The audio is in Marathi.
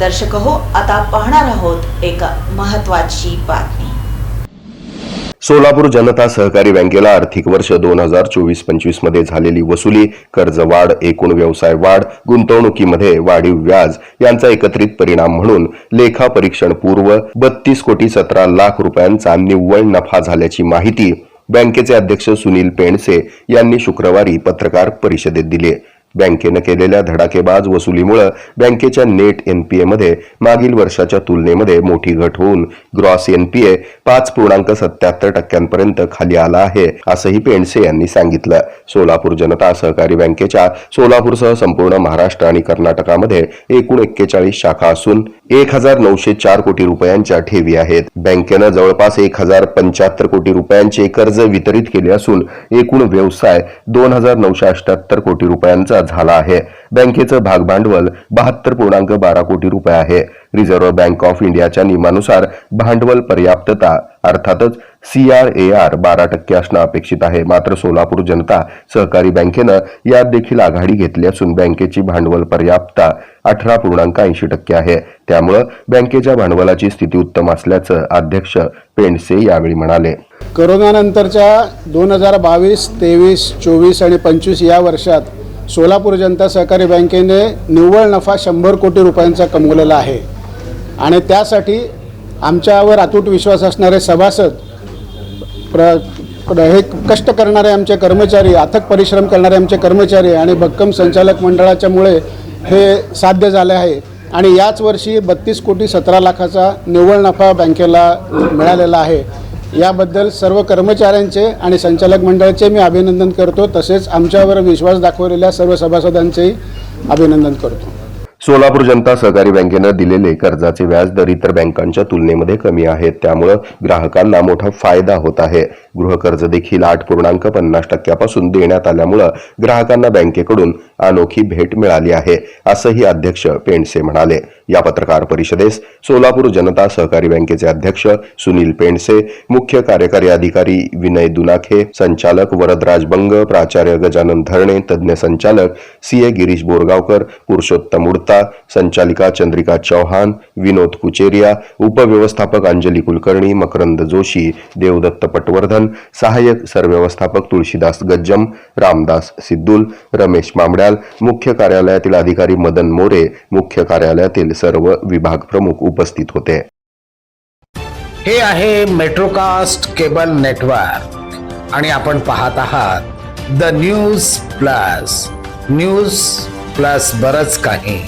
दर्शक हो आता पाहणार आहोत एक महत्वाची बातमी. सोलापूर जनता सहकारी बँकेला आर्थिक वर्ष दोन हजार चोवीस पंचवीसमध्ये झालेली वसुली कर्ज वाढ एकूण व्यवसाय वाढ गुंतवणुकीमध्ये वाढीव व्याज यांचा एकत्रित परिणाम म्हणून लेखा परीक्षण पूर्व बत्तीस कोटी सतरा लाख रुपयांचा निव्वळ नफा झाल्याची माहिती बँकेचे अध्यक्ष सुनील पेंडसे यांनी शुक्रवारी पत्रकार परिषदेत दिली. बँकेनं केलेल्या धडाकेबाज वसुलीमुळे बँकेच्या नेट एनपीए मध्ये मागील वर्षाच्या तुलनेमध्ये मोठी घट होऊन ग्रॉस एनपीए पाच पूर्णांक सत्याहत्तर टक्क्यांपर्यंत खाली आला आहे असंही पेंडसे यांनी सांगितलं. सोलापूर जनता सहकारी बँकेच्या सोलापूरसह संपूर्ण महाराष्ट्र आणि कर्नाटकामध्ये एकूण एक्केचाळीस शाखा असून एक हजार नऊशे चार कोटी रुपयांच्या ठेवी आहेत. बँकेनं जवळपास एक हजार पंच्याहत्तर कोटी रुपयांचे कर्ज वितरित केले असून एकूण व्यवसाय दोन हजार नऊशे अठ्याहत्तर कोटी रुपयांचा झाला आहे. बँकेचं भागभांडवल बहात्तर पूर्णांक बारा कोटी रुपये आहे. रिझर्व्ह बँक ऑफ इंडियाच्या नियमानुसार भांडवल पर्याप्तता अर्थातच सी आर ए आर बारा टक्के असणं अपेक्षित आहे. मात्र सोलापूर जनता सहकारी बँकेनं यात देखील आघाडी घेतली असून बँकेची भांडवल पर्याप्तता अठरा पूर्णांक ऐंशी टक्के आहे. त्यामुळं बँकेच्या भांडवलाची स्थिती उत्तम असल्याचं अध्यक्ष पेंडसे यावेळी म्हणाले. करोनानंतरच्या दोन हजार बावीस तेवीस चोवीस आणि पंचवीस या वर्षात सोलापूर जनता सहकारी बँकेने निव्वळ नफा शंभर कोटी रुपयांचा कमवलेला आहे. आणि त्यासाठी आमच्यावर अतूट विश्वास असणारे सभासद प्र हे कष्ट करणारे आमचे कर्मचारी अथक परिश्रम करणारे आमचे कर्मचारी आणि भक्कम संचालक मंडळाच्यामुळे हे साध्य झाले आहे. आणि याच वर्षी बत्तीस कोटी सतरा लाखाचा निव्वळ नफा बँकेला मिळालेला आहे. याबद्दल सर्व कर्मचाऱ्यांचे आणि संचालक मंडळाचे मी अभिनंदन करतो. तसेच आमच्यावर विश्वास दाखवलेल्या सर्व सभासदांचेही अभिनंदन करतो. सोलापूर जनता सहकारी बँकेनं दिलेले कर्जाचे व्याज दर इतर बँकांच्या तुलनेमध्ये कमी आहेत. त्यामुळं ग्राहकांना मोठा फायदा होत आहे. गृहकर्ज देखील आठ पूर्णांक पन्नास टक्क्यापासून देण्यात आल्यामुळं ग्राहकांना बँकेकडून अनोखी भेट मिळाली आहे असंही अध्यक्ष पेंडसे म्हणाले. या पत्रकार परिषदेस सोलापूर जनता सहकारी बँकेचे अध्यक्ष सुनील पेंडसे मुख्य कार्यकारी अधिकारी विनय दुनाखे संचालक वरदराज बंग प्राचार्य गजानन धरणे तज्ज्ञ संचालक सी ए गिरीश बोरगावकर पुरुषोत्तम उडता संचालिका चंद्रिका चौहान विनोद कुचेरिया उपव्यवस्थापक अंजली कुलकर्णी मकरंद जोशी देवदत्त पटवर्धन सहाय्यक सरव्यवस्थापक तुळशीदास गज्जम रामदास सिद्धूल रमेश मामड्याल मुख्य कार्यालयातील अधिकारी मदन मोरे मुख्य कार्यालयातील सर्व विभाग प्रमुख उपस्थित होते. हे आहे मेट्रोकास्ट केबल नेटवर्क आणि आपण पाहत आहात the news plus news plus बरच काही.